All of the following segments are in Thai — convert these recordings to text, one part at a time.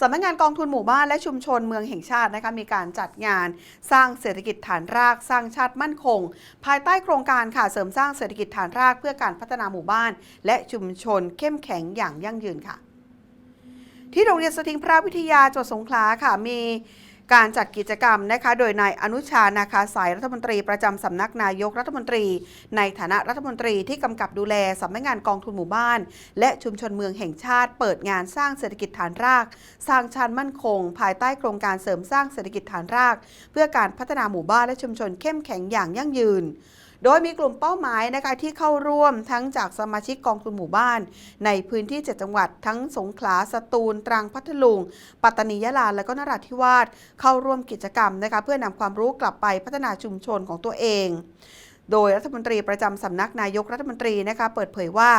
สำนักงานกองทุนหมู่บ้านและชุมชนเมืองแห่งชาตินะคะมีการจัดงาน สร้างเศรษฐกิจฐานรากสร้างชาติมั่นคง ภายใต้โครงการค่ะเสริมสร้างเศรษฐกิจฐานรากเพื่อการพัฒนาหมู่บ้าน และชุมชนเข้มแข็งอย่างยั่งยืนค่ะ ที่โรงเรียนสติงพระวิทยาจังหวัดสงขลาค่ะมี การจัดกิจกรรมนะคะโดยนายอนุชานาคาสายรัฐมนตรีประจำสำนักนายกรัฐมนตรี ในฐานะรัฐมนตรีที่กำกับดูแลสำนักงานกองทุนหมู่บ้าน และชุมชนเมืองแห่งชาติ เปิดงานสร้างเศรษฐกิจฐานราก สร้างชาติมั่นคง ภายใต้โครงการเสริมสร้างเศรษฐกิจฐานราก เพื่อการพัฒนาหมู่บ้านและชุมชนเข้มแข็งอย่างยั่งยืน โดยมีกลุ่มเป้าหมายนะคะที่เข้าร่วมทั้งจากสมาชิกกองทุนหมู่บ้าน ในพื้นที่ 7 จังหวัด ทั้งสงขลา สตูล ตรัง พัทลุง ปัตตานี ยะลา และก็นราธิวาส เข้าร่วมกิจกรรมนะคะเพื่อนำความรู้กลับไปพัฒนาชุมชนของตัวเอง โดยรัฐมนตรีประจำสำนักนายกรัฐมนตรีนะคะเปิดเผยว่า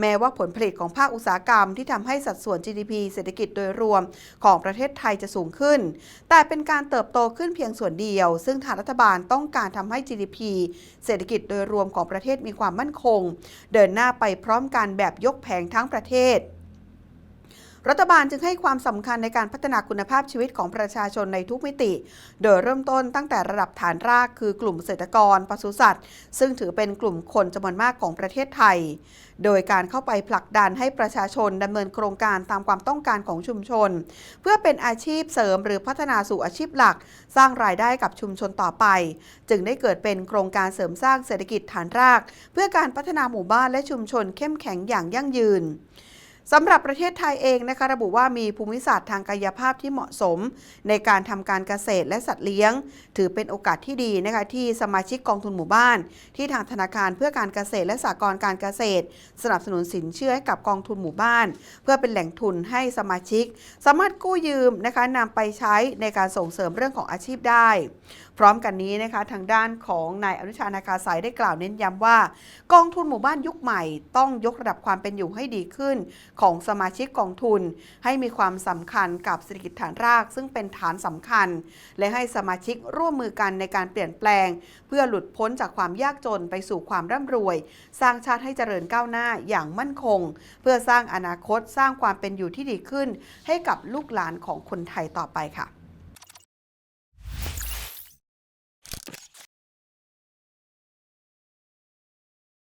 แม้ว่าผลผลิตของภาคอุตสาหกรรมที่ทำให้สัดส่วน GDP เศรษฐกิจโดยรวมของประเทศไทยจะสูงขึ้น แต่เป็นการเติบโตขึ้นเพียงส่วนเดียว ซึ่งทางรัฐบาลต้องการทำให้ GDP เศรษฐกิจโดยรวมของประเทศมีความมั่นคง เดินหน้าไปพร้อมกันแบบยกแผงทั้งประเทศ รัฐบาลจึงให้ความสำคัญในการพัฒนาคุณภาพชีวิตของประชาชนในทุกมิติ โดยเริ่มต้นตั้งแต่ระดับฐานรากคือกลุ่มเกษตรกรปศุสัตว์ ซึ่งถือเป็นกลุ่มคนจำนวนมากของประเทศไทย โดยการเข้าไปผลักดันให้ประชาชนดำเนินโครงการตามความต้องการของชุมชน เพื่อเป็นอาชีพเสริมหรือพัฒนาสู่อาชีพหลัก สร้างรายได้กับชุมชนต่อไป จึงได้เกิดเป็นโครงการเสริมสร้างเศรษฐกิจฐานราก เพื่อการพัฒนาหมู่บ้านและชุมชนเข้มแข็งอย่างยั่งยืน สำหรับประเทศไทยเองนะคะระบุว่ามีภูมิศาสตร์ทางกายภาพที่เหมาะสม ในการทำการเกษตรและสัตว์เลี้ยง ถือเป็นโอกาสที่ดีนะคะที่สมาชิกกองทุนหมู่บ้าน ที่ทางธนาคารเพื่อการเกษตรและสหกรณ์การเกษตร สนับสนุนสินเชื่อให้กับกองทุนหมู่บ้าน เพื่อเป็นแหล่งทุนให้สมาชิก สามารถกู้ยืมนะคะนำไปใช้ในการส่งเสริมเรื่องของอาชีพได้ พร้อมกันนี้นะคะทางด้านของนายอนุชานาคาสายได้กล่าวเน้นย้ำว่า กองทุนหมู่บ้านยุคใหม่ ต้องยกระดับความเป็นอยู่ให้ดีขึ้น ของสมาชิกกองทุน ให้มีความสำคัญกับเศรษฐกิจฐานราก ซึ่งเป็นฐานสำคัญ และให้สมาชิกร่วมมือกันในการเปลี่ยนแปลง เพื่อหลุดพ้นจากความยากจนไปสู่ความร่ำรวย สร้างชาติให้เจริญก้าวหน้าอย่างมั่นคง เพื่อสร้างอนาคตสร้างความเป็นอยู่ที่ดีขึ้น ให้กับลูกหลานของคนไทยต่อไปค่ะ